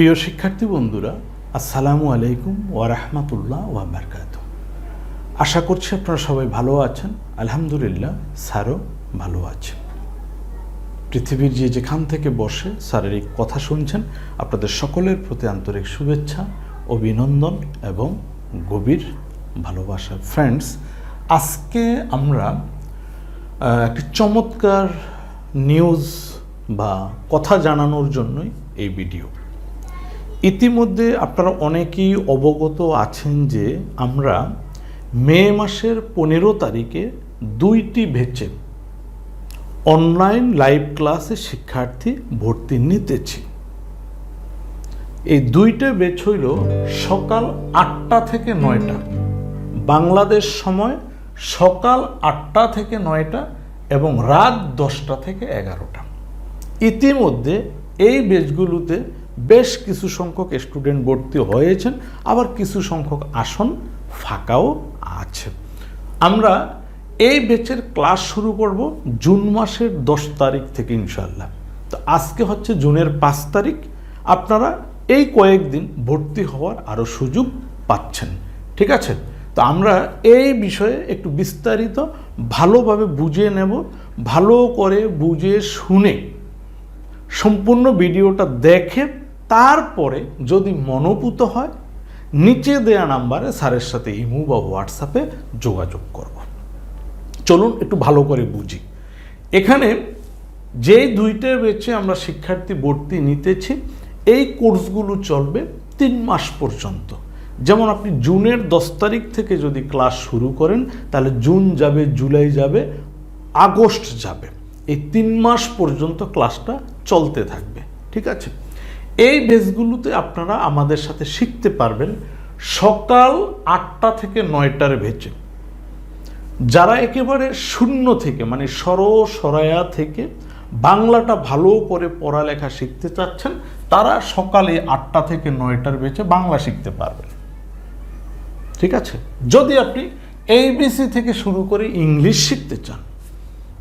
প্রিয় শিক্ষার্থী বন্ধুরা, আসসালামু আলাইকুম ওয়ারহমাতুল্লাহ ওয়াবারকাত আশা করছি আপনারা সবাই ভালো আছেন। আলহামদুলিল্লাহ, স্যারও ভালো আছেন। পৃথিবীর যে যেখান থেকে বসে স্যারের এই কথা শুনছেন, আপনাদের সকলের প্রতি আন্তরিক শুভেচ্ছা, অভিনন্দন এবং গভীর ভালোবাসা। ফ্রেন্ডস আজকে আমরা একটি চমৎকার নিউজ বা কথা জানানোর জন্যই এই ভিডিও ইতিমধ্যে আপনারা অনেকেই অবগত আছেন যে আমরা মে মাসের পনেরো তারিখে দুইটি ভেচে অনলাইন লাইভ ক্লাসে শিক্ষার্থী ভর্তি নিতেছি। এই দুইটা বেচ হইল সকাল আটটা থেকে নয়টা, বাংলাদেশ সময় সকাল আটটা থেকে নয়টা এবং রাত দশটা থেকে এগারোটা। ইতিমধ্যে এই বেচগুলোতে বেশ কিছু সংখ্যক স্টুডেন্ট ভর্তি হয়েছেন, আবার কিছু সংখ্যক আসন ফাঁকাও আছে। আমরা এই বেচের ক্লাস শুরু করব জুন মাসের দশ তারিখ থেকে ইনশাল্লাহ তো আজকে হচ্ছে জুনের পাঁচ তারিখ, আপনারা এই কয়েকদিন ভর্তি হওয়ার আরও সুযোগ পাচ্ছেন। ঠিক আছে? তো আমরা এই বিষয়ে একটু বিস্তারিত ভালোভাবে বুঝে নেব, ভালো করে বুঝে শুনে সম্পূর্ণ ভিডিওটা দেখে তারপরে যদি মনোপুত হয়, নিচে দেয়া নাম্বারে স্যারের সাথে ইমু বা হোয়াটসঅ্যাপে যোগাযোগ করব। চলুন একটু ভালো করে বুঝি। এখানে যে দুইটা বেছে আমরা শিক্ষার্থী ভর্তি নিতেছি, এই কোর্সগুলো চলবে তিন মাস পর্যন্ত। যেমন আপনি জুনের দশ তারিখ থেকে যদি ক্লাস শুরু করেন, তাহলে জুন যাবে, জুলাই যাবে, আগস্ট যাবে। এই তিন মাস পর্যন্ত ক্লাসটা চলতে থাকবে। ঠিক আছে? এই বেসগুলোতে আপনারা আমাদের সাথে শিখতে পারবেন সকাল আটটা থেকে নয়টার ভেচে যারা একেবারে শূন্য থেকে মানে সর সরায়া থেকে বাংলাটা ভালো করে পড়ালেখা শিখতে চাচ্ছেন, তারা সকালে আটটা থেকে নয়টার বেচে বাংলা শিখতে পারবেন। ঠিক আছে? যদি আপনি এইবিসি থেকে শুরু করে ইংলিশ শিখতে চান,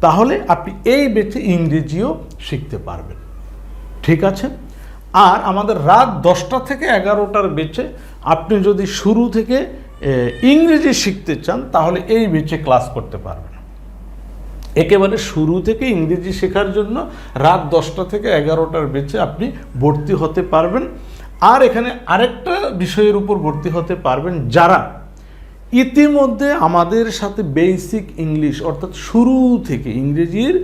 তাহলে আপনি এই বেচে ইংরেজিও শিখতে পারবেন। ঠিক আছে? আর আমাদের রাত দশটা থেকে এগারোটার বেচে আপনি যদি শুরু থেকে ইংরেজি শিখতে চান, তাহলে এই বেচে ক্লাস করতে পারবেন। একেবারে শুরু থেকে ইংরেজি শেখার জন্য রাত দশটা থেকে এগারোটার বেচে আপনি ভর্তি হতে পারবেন। আর এখানে আরেকটা বিষয়ের উপর ভর্তি হতে পারবেন যারা ইতিমধ্যে আমাদের সাথে বেসিক ইংলিশ অর্থাৎ শুরু থেকে, ইংরেজির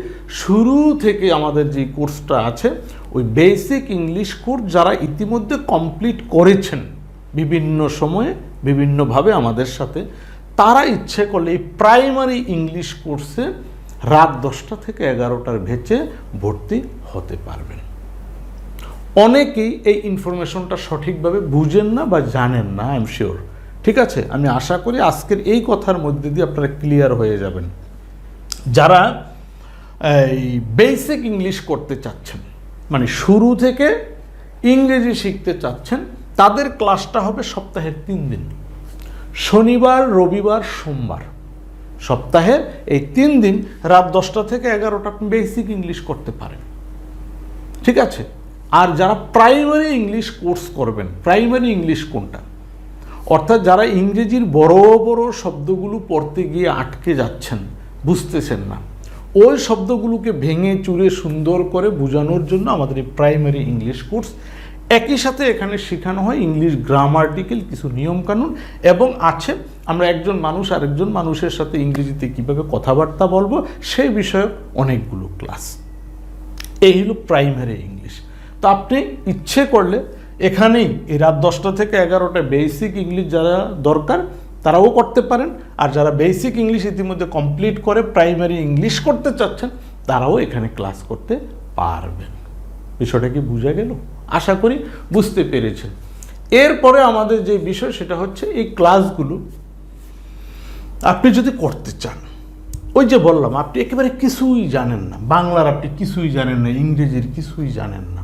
শুরু থেকে আমাদের যে কোর্সটা আছে ওই বেসিক ইংলিশ কোর্স যারা ইতিমধ্যে কমপ্লিট করেছেন বিভিন্ন সময়ে, বিভিন্নভাবে আমাদের সাথে, তারা ইচ্ছে করলে এই প্রাইমারি ইংলিশ কোর্সে রাত দশটা থেকে এগারোটার ভেচে ভর্তি হতে পারবেন। অনেকেই এই ইনফরমেশনটা সঠিকভাবে বুঝেন না বা জানেন না আই এম শিওর ঠিক আছে? আমি আশা করি আজকের এই কথার মধ্যে দিয়ে আপনারা ক্লিয়ার হয়ে যাবেন। যারা এই বেসিক ইংলিশ করতে চাচ্ছেন মানে শুরু থেকে ইংরেজি শিখতে চাচ্ছেন, তাদের ক্লাসটা হবে সপ্তাহের তিন দিন। শনিবার, রবিবার, সোমবার। সপ্তাহের এই তিন দিন রাত দশটা থেকে এগারোটা বেসিক ইংলিশ করতে পারেন। ঠিক আছে? আর যারা প্রাইমারি ইংলিশ কোর্স করবেন, প্রাইমারি ইংলিশ কোনটা? অর্থাৎ যারা ইংরেজির বড় বড় শব্দগুলো পড়তে গিয়ে আটকে যাচ্ছেন, বুঝতেছেন না ওই শব্দগুলোকে ভেঙে, চুরে, সুন্দর করে বোঝানোর জন্য আমাদের এই প্রাইমারি ইংলিশ কোর্স একই সাথে এখানে শেখানো হয় ইংলিশ গ্রামার্টিক্যাল কিছু নিয়মকানুন এবং আছে আমরা একজন মানুষ, আরেকজন মানুষের সাথে ইংরেজিতে কীভাবে কথাবার্তা বলব সেই বিষয়ে অনেকগুলো ক্লাস এই হলো প্রাইমারি ইংলিশ তো আপনি ইচ্ছে করলে এখানেই, এই রাত দশটা থেকে এগারোটা বেসিক ইংলিশ যারা দরকার তারাও করতে পারেন। আর যারা বেসিক ইংলিশ ইতিমধ্যে কমপ্লিট করে প্রাইমারি ইংলিশ করতে চাচ্ছেন, তারাও এখানে ক্লাস করতে পারবেন। বিষয়টা কি বোঝা গেল? আশা করি বুঝতে পেরেছেন। এরপরে আমাদের যে বিষয় সেটা হচ্ছে এই ক্লাসগুলো আপনি যদি করতে চান, ওই যে বললাম, আপনি একেবারে কিছুই জানেন না। বাংলার আপনি কিছুই জানেন না, ইংরেজির কিছুই জানেন না।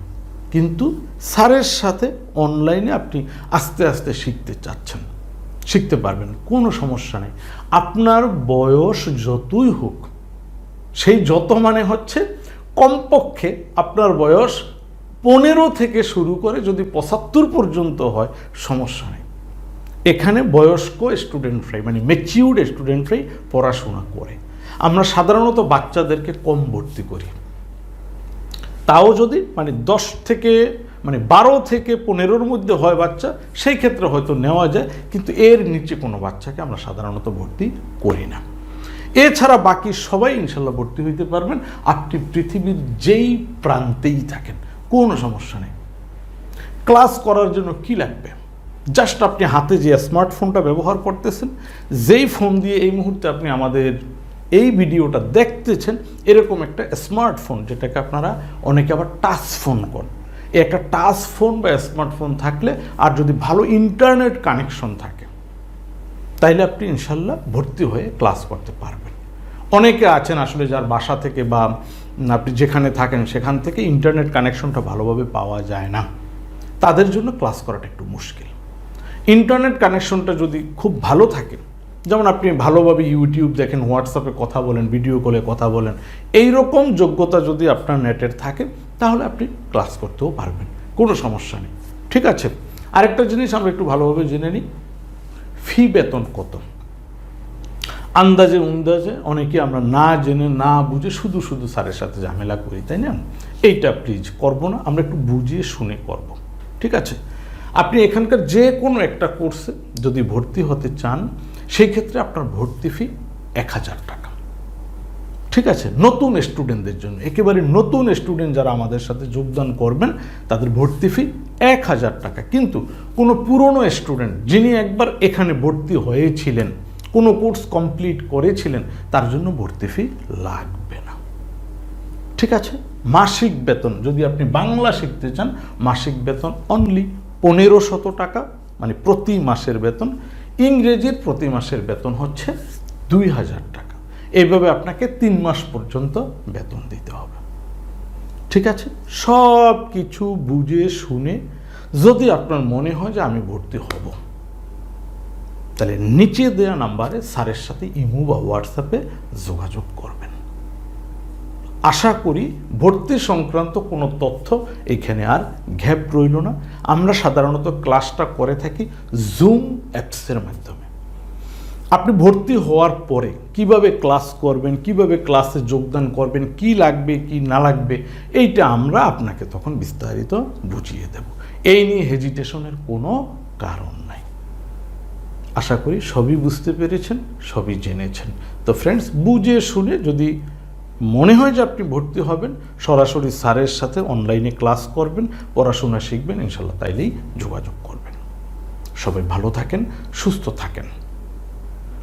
কিন্তু স্যারের সাথে অনলাইনে আপনি আস্তে আস্তে শিখতে চাচ্ছেন। শিখতে পারবেন, কোনো সমস্যা নেই। আপনার বয়স যতই হোক, সেই যত মানে হচ্ছে কমপক্ষে আপনার বয়স পনেরো থেকে শুরু করে যদি পঁচাত্তর পর্যন্ত হয়, সমস্যা নেই। এখানে বয়স্ক স্টুডেন্টরাই মানে ম্যাচিউর্ড স্টুডেন্টরাই পড়াশোনা করে। আমরা সাধারণত বাচ্চাদেরকে কম ভর্তি করি। তাও যদি মানে দশ থেকে মানে বারো থেকে পনেরোর মধ্যে হয় বাচ্চা, সেই ক্ষেত্রে হয়তো নেওয়া যায়, কিন্তু এর নিচে কোনো বাচ্চাকে আমরা সাধারণত ভর্তি করি না। এছাড়া বাকি সবাই ইনশাল্লাহ ভর্তি হইতে পারবেন। আপনি পৃথিবীর যেই প্রান্তেই থাকেন, কোনো সমস্যা নেই। ক্লাস করার জন্য কি লাগবে? জাস্ট আপনি হাতে যে স্মার্টফোনটা ব্যবহার করতেছেন, যেই ফোন দিয়ে এই মুহূর্তে আপনি আমাদের এই ভিডিওটা দেখতেছেন, এরকম একটা স্মার্টফোন যেটাকে আপনারা অনেকে আবার টাচ ফোন করেন একটা টাচ ফোন বা স্মার্টফোন থাকলে আর যদি ভালো ইন্টারনেট কানেকশন থাকে, তাইলে আপনি ইনশাল্লাহ ভর্তি হয়ে ক্লাস করতে পারবেন। অনেকে আছেন আসলে যার বাসা থেকে বা আপনি যেখানে থাকেন সেখান থেকে ইন্টারনেট কানেকশনটা ভালোভাবে পাওয়া যায় না। তাদের জন্য ক্লাস করাটা একটু মুশকিল। ইন্টারনেট কানেকশনটা যদি খুব ভালো থাকে, যেমন আপনি ভালোভাবে ইউটিউব দেখেন, হোয়াটসঅ্যাপে কথা বলেন, ভিডিও কলে কথা বলেন এই রকম যোগ্যতা যদি আপনার নেটের থাকে তাহলে আপনি ক্লাস করতেও পারবেন। কোনো সমস্যা নেই। ঠিক আছে? আরেকটা জিনিস আমরা একটু ভালোভাবে জেনে নিই। ফি বেতন কত? আন্দাজে উন্দাজে অনেকে আমরা না জেনে, না বুঝে শুধু শুধু স্যারের সাথে ঝামেলা করি, তাই না? এইটা প্লিজ করব না, আমরা একটু বুঝিয়ে শুনে করব। ঠিক আছে? আপনি এখানকার যে কোনো একটা কোর্সে যদি ভর্তি হতে চান, সেই ক্ষেত্রে আপনার ভর্তি ফি এক হাজার টাকা। ঠিক আছে, নতুন স্টুডেন্টদের জন্য। একেবারে নতুন স্টুডেন্ট যারা আমাদের সাথে যোগদান করবেন, তাদের ভর্তি ফি এক হাজার টাকা। কিন্তু কোনো পুরনো স্টুডেন্ট যিনি একবার এখানে ভর্তি হয়েছিলেন, কোনো কোর্স কমপ্লিট করেছিলেন, তার জন্য ভর্তি ফি লাগবে না। ঠিক আছে? মাসিক বেতন, যদি আপনি বাংলা শিখতে চান, মাসিক বেতন অনলি পনেরো শত টাকা মানে প্রতি মাসের বেতন। ইংরেজির প্রতি মাসের বেতন হচ্ছে দুই হাজার টাকা। এইভাবে আপনাকে তিন মাস পর্যন্ত বেতন দিতে হবে। ঠিক আছে? সব কিছু বুঝে, শুনে যদি আপনার মনে হয় যে আমি ভর্তি হব, তাহলে নিচে দেওয়া নাম্বারে স্যারের সাথে ইমো বা হোয়াটসঅ্যাপে যোগাযোগ করবেন। আশা করি ভর্তি সংক্রান্ত কোনো তথ্য এখানে আর ঘ্যাপ রইল না। আমরা সাধারণত ক্লাসটা করে থাকি জুম অ্যাপসের মাধ্যমে। আপনি ভর্তি হওয়ার পরে কীভাবে ক্লাস করবেন, কীভাবে ক্লাসে যোগদান করবেন, কি লাগবে, কি না লাগবে, এইটা আমরা আপনাকে তখন বিস্তারিত বুঝিয়ে দেব। এই নিয়ে হেজিটেশনের কোনো কারণ নাই। আশা করি সবই বুঝতে পেরেছেন, সবই জেনেছেন। তো ফ্রেন্ডস বুঝে শুনে যদি মনে হয় যে আপনি ভর্তি হবেন, সরাসরি স্যারের সাথে অনলাইনে ক্লাস করবেন, পড়াশোনা শিখবেন ইনশাল্লাহ তাইলেই যোগাযোগ করবেন। সবাই ভালো থাকেন, সুস্থ থাকেন।